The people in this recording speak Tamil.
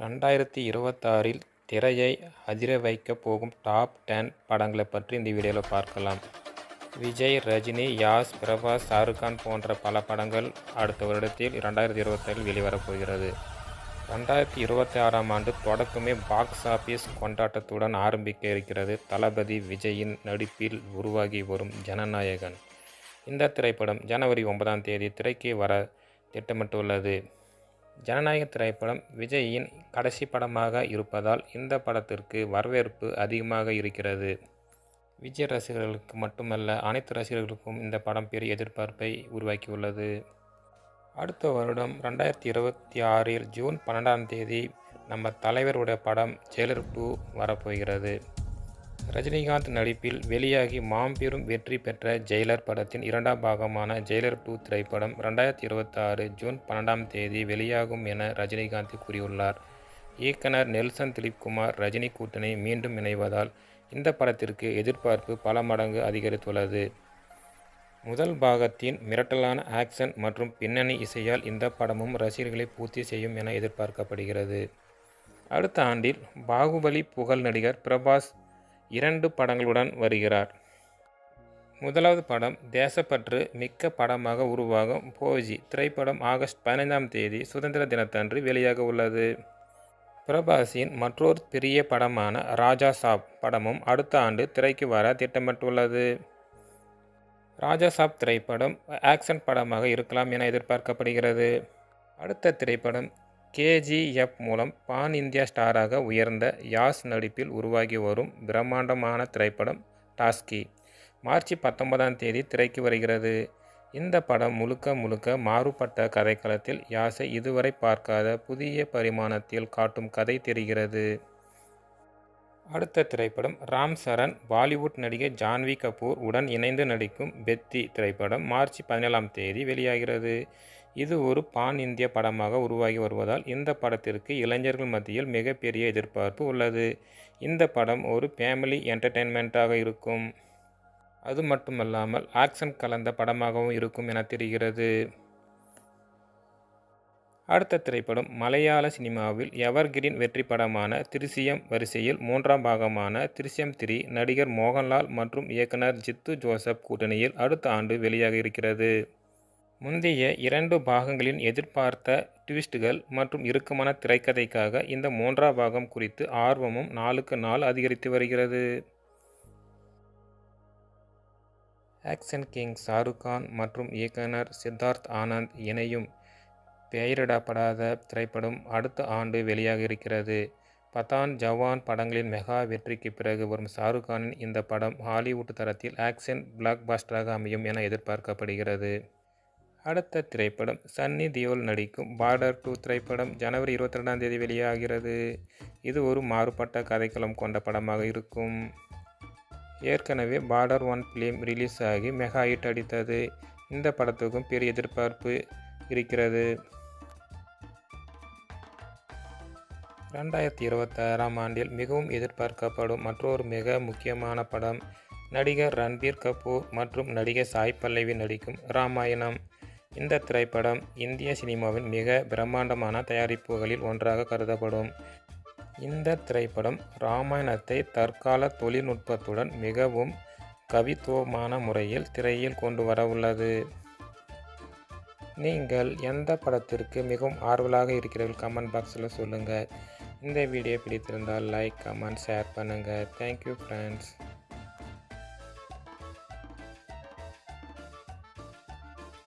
ரெண்டாயிரத்தி இருபத்தாறில் திரையை அதிர வைக்கப் போகும் டாப் டென் படங்களை பற்றி இந்த வீடியோவில் பார்க்கலாம். விஜய் ரஜினி யாஸ் பிரபாஸ் ஷாருக்கான் போன்ற பல படங்கள் அடுத்த வருடத்தில் இரண்டாயிரத்தி இருபத்தாறில் வெளிவரப்போகிறது ரெண்டாயிரத்தி இருபத்தி ஆறாம் ஆண்டு தொடக்கமே பாக்ஸ் ஆஃபீஸ் கொண்டாட்டத்துடன் ஆரம்பிக்க இருக்கிறது தளபதி விஜயின் நடிப்பில் உருவாகி வரும் ஜனநாயகன். இந்த திரைப்படம் ஜனவரி ஒன்பதாம் தேதி திரைக்கு வர திட்டமிட்டுள்ளது. ஜனநாயக திரைப்படம் விஜயின் கடைசி படமாக இருப்பதால் இந்த படத்திற்கு வரவேற்பு அதிகமாக இருக்கிறது. விஜய் ரசிகர்களுக்கு மட்டுமல்ல அனைத்து ரசிகர்களுக்கும் இந்த படம் பெரிய எதிர்பார்ப்பை உருவாக்கியுள்ளது. அடுத்த வருடம் ரெண்டாயிரத்தி இருபத்தி ஆறில் ஜூன் பன்னெண்டாம் தேதி நம்ம தலைவருடைய படம் ஜெயலர் டூ வரப்போகிறது. ரஜினிகாந்த் நடிப்பில் வெளியாகி மாம்பெரும் வெற்றி பெற்ற ஜெயிலர் படத்தின் இரண்டாம் பாகமான ஜெயிலர் டூ திரைப்படம் ரெண்டாயிரத்தி இருபத்தாறு ஜூன் பன்னெண்டாம் தேதி வெளியாகும் என ரஜினிகாந்த் கூறியுள்ளார். இயக்குனர் நெல்சன் திலீப்குமார் ரஜினி கூட்டணி மீண்டும் இணைவதால் இந்த படத்திற்கு எதிர்பார்ப்பு பல மடங்கு அதிகரித்துள்ளது. முதல் பாகத்தின் மிரட்டலான ஆக்ஷன் மற்றும் பின்னணி இசையால் இந்த படமும் ரசிகர்களை பூர்த்தி செய்யும் என எதிர்பார்க்கப்படுகிறது. அடுத்த ஆண்டில் பாகுபலி புகழ் நடிகர் பிரபாஸ் இரண்டு படங்களுடன் வருகிறார். முதலாவது படம் தேசப்பற்று மிக்க படமாக உருவாகும் போஜி. திரைப்படம் ஆகஸ்ட் பதினைந்தாம் தேதி சுதந்திர தினத்தன்று வெளியாக உள்ளது. பிரபாஸின் மற்றொரு பெரிய படமான ராஜா சாப் படமும் அடுத்த ஆண்டு திரைக்கு வர திட்டமிட்டுள்ளது. ராஜா சாப் திரைப்படம் ஆக்ஷன் படமாக இருக்கலாம் என எதிர்பார்க்கப்படுகிறது. அடுத்த திரைப்படம் கேஜிஎஃப் மூலம் பான் இந்தியா ஸ்டாராக உயர்ந்த யாஸ் நடிப்பில் உருவாகி வரும் பிரம்மாண்டமான திரைப்படம் டாஸ்கி. மார்ச் பத்தொன்பதாம் தேதி திரைக்கு வருகிறது. இந்த படம் முழுக்க முழுக்க மாறுபட்ட கதைக்களத்தில் யாஸை இதுவரை பார்க்காத புதிய பரிமாணத்தில் காட்டும் கதை தெரிகிறது. அடுத்த திரைப்படம் ராம் சரண் பாலிவுட் நடிகை ஜான்வி கபூர் உடன் இணைந்து நடிக்கும் பெத்தி திரைப்படம் மார்ச் பதினேழாம் தேதி வெளியாகிறது. இது ஒரு பான் இந்திய படமாக உருவாகி வருவதால் இந்த படத்திற்கு இளைஞர்கள் மத்தியில் மிகப்பெரிய எதிர்பார்ப்பு உள்ளது. இந்த படம் ஒரு ஃபேமிலி என்டர்டெயின்மெண்ட்டாக இருக்கும். அது மட்டுமல்லாமல் ஆக்ஷன் கலந்த படமாகவும் இருக்கும் என தெரிகிறது. அடுத்த திரைப்படம் மலையாள சினிமாவில் எவர்கிரீன் வெற்றி படமான திருசியம் வரிசையில் மூன்றாம் பாகமான திருசியம் திரி நடிகர் மோகன்லால் மற்றும் இயக்குனர் ஜித்து ஜோசப் கூட்டணியில் அடுத்த ஆண்டு வெளியாக இருக்கிறது. முந்தைய இரண்டு பாகங்களின் எதிர்பார்த்த ட்விஸ்ட்கள் மற்றும் இறுக்கமான திரைக்கதைக்காக இந்த மூன்றாம் பாகம் குறித்து ஆர்வமும் நாளுக்கு நாள் அதிகரித்து வருகிறது. ஆக்ஷன் கிங் ஷாருக் கான் மற்றும் இயக்குனர் சித்தார்த் ஆனந்த் இணையும் பெயரிடப்படாத திரைப்படம் அடுத்த ஆண்டு வெளியாக இருக்கிறது. பதான் ஜவான் படங்களின் மெகா வெற்றிக்கு பிறகு வரும் ஷாருக் கானின் இந்த படம் ஹாலிவுட் தரத்தில் ஆக்ஷன் பிளாக்பாஸ்டராக அமையும் என எதிர்பார்க்கப்படுகிறது. அடுத்த திரைப்படம் சன்னி தியோல் நடிக்கும் பார்டர் டூ திரைப்படம் ஜனவரி இருபத்தி ரெண்டாம் தேதி வெளியாகிறது. இது ஒரு மாறுபட்ட கதைக்களம் கொண்ட படமாக இருக்கும். ஏற்கனவே பார்டர் ஒன் ஃபிலிம் ரிலீஸ் ஆகி மெகா ஹிட் அடித்தது. இந்த படத்துக்கும் பெரிய எதிர்பார்ப்பு இருக்கிறது. ரெண்டாயிரத்தி இருபத்தாறாம் ஆண்டில் மிகவும் எதிர்பார்க்கப்படும் மற்றொரு மிக முக்கியமான படம் நடிகர் ரன்பீர் கபூர் மற்றும் நடிகர் சாய் பல்லவி நடிக்கும் ராமாயணம். இந்த திரைப்படம் இந்திய சினிமாவின் மிக பிரம்மாண்டமான தயாரிப்புகளில் ஒன்றாக கருதப்படும். இந்த திரைப்படம் ராமாயணத்தை தற்கால தொழில்நுட்பத்துடன் மிகவும் கவித்துவமான முறையில் திரையில் கொண்டு வர உள்ளது. நீங்கள் எந்த படத்திற்கு மிகவும் ஆர்வலாக இருக்கிறீர்கள்? கமெண்ட் பாக்ஸில் சொல்லுங்கள் இந்த வீடியோ பிடித்திருந்தால் லைக் கமெண்ட் ஷேர் பண்ணுங்கள் தேங்க்யூ ஃப்ரெண்ட்ஸ்